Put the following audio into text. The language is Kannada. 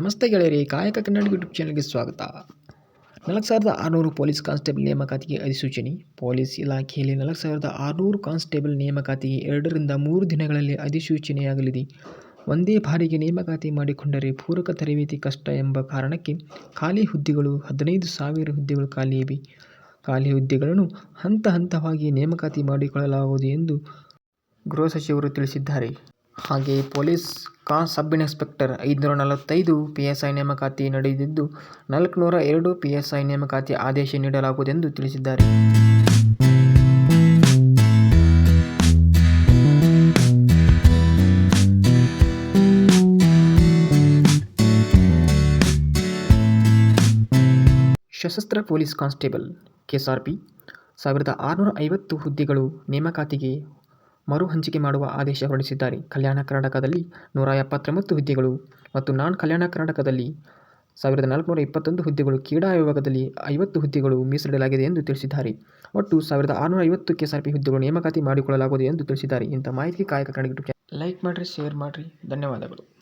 ನಮಸ್ತೆ ಗೆಳೆಯರಿ, ಕಾಯಕ ಕನ್ನಡ ಯೂಟ್ಯೂಬ್ ಚಾನಲ್ಗೆ ಸ್ವಾಗತ. ನಾಲ್ಕು ಸಾವಿರದ ಆರುನೂರು ಪೊಲೀಸ್ ಕಾನ್ಸ್ಟೇಬಲ್ ನೇಮಕಾತಿಗೆ ಅಧಿಸೂಚನೆ. ಪೊಲೀಸ್ ಇಲಾಖೆಯಲ್ಲಿ ನಾಲ್ಕು ಸಾವಿರದ ಆರುನೂರು ಕಾನ್ಸ್ಟೇಬಲ್ ನೇಮಕಾತಿಗೆ ಎರಡರಿಂದ ಮೂರು ದಿನಗಳಲ್ಲಿ ಅಧಿಸೂಚನೆಯಾಗಲಿದೆ. ಒಂದೇ ಬಾರಿಗೆ ನೇಮಕಾತಿ ಮಾಡಿಕೊಂಡರೆ ಪೂರಕ ತರಬೇತಿ ಕಷ್ಟ ಎಂಬ ಕಾರಣಕ್ಕೆ ಖಾಲಿ ಹುದ್ದೆಗಳು, ಹದಿನೈದು ಸಾವಿರ ಹುದ್ದೆಗಳು ಖಾಲಿ ಇವೆ. ಖಾಲಿ ಹುದ್ದೆಗಳನ್ನು ಹಂತ ಹಂತವಾಗಿ ನೇಮಕಾತಿ ಮಾಡಿಕೊಳ್ಳಲಾಗುವುದು ಎಂದು ಗೃಹ ಸಚಿವರು ತಿಳಿಸಿದ್ದಾರೆ. ಹಾಗೆಯೇ ಪೊಲೀಸ್ ಕಾ ಸಬ್ ಇನ್ಸ್ಪೆಕ್ಟರ್ ಐದುನೂರ ನಲವತ್ತೈದು ಪಿ ಎಸ್ ಐ ನೇಮಕಾತಿ ನಡೆದಿದ್ದು, ನಾಲ್ಕುನೂರ ಎರಡು ಪಿ ಎಸ್ ಐ ನೇಮಕಾತಿ ಆದೇಶ ನೀಡಲಾಗುವುದೆಂದು ತಿಳಿಸಿದ್ದಾರೆ. ಸಶಸ್ತ್ರ ಪೊಲೀಸ್ ಕಾನ್ಸ್ಟೇಬಲ್, ಕೆಎಸ್ಆರ್ಪಿ, ಸಾವಿರದ ಆರುನೂರ ಐವತ್ತು ಹುದ್ದೆಗಳು ನೇಮಕಾತಿಗೆ ಮರು ಹಂಚಿಕೆ ಮಾಡುವ ಆದೇಶ ಹೊರಡಿಸಿದ್ದಾರೆ. ಕಲ್ಯಾಣ ಕರ್ನಾಟಕದಲ್ಲಿ ನೂರ ಎಪ್ಪತ್ತೊಂಬತ್ತು ಹುದ್ದೆಗಳು ಮತ್ತು ನಾನ್ ಕಲ್ಯಾಣ ಕರ್ನಾಟಕದಲ್ಲಿ ಸಾವಿರದ ನಾಲ್ಕುನೂರ ಇಪ್ಪತ್ತೊಂದು ಹುದ್ದೆಗಳು ಕ್ರೀಡಾ ವಿಭಾಗದಲ್ಲಿ ಐವತ್ತು ಹುದ್ದೆಗಳು ಮೀಸಲಿಡಲಾಗಿದೆ ಎಂದು ತಿಳಿಸಿದ್ದಾರೆ. ಒಟ್ಟು ಸಾವಿರದ ಆರುನೂರ ಐವತ್ತು ಕೆಎಸ್ಆರ್ಪಿ ಹುದ್ದೆಗಳು ನೇಮಕಾತಿ ಮಾಡಿಕೊಳ್ಳಲಾಗುವುದು ಎಂದು ತಿಳಿಸಿದ್ದಾರೆ. ಇಂಥ ಮಾಹಿತಿ ಕಾಯಕ ಚಾನಲ್. ಲೈಕ್ ಮಾಡಿರಿ, ಶೇರ್ ಮಾಡಿರಿ. ಧನ್ಯವಾದಗಳು.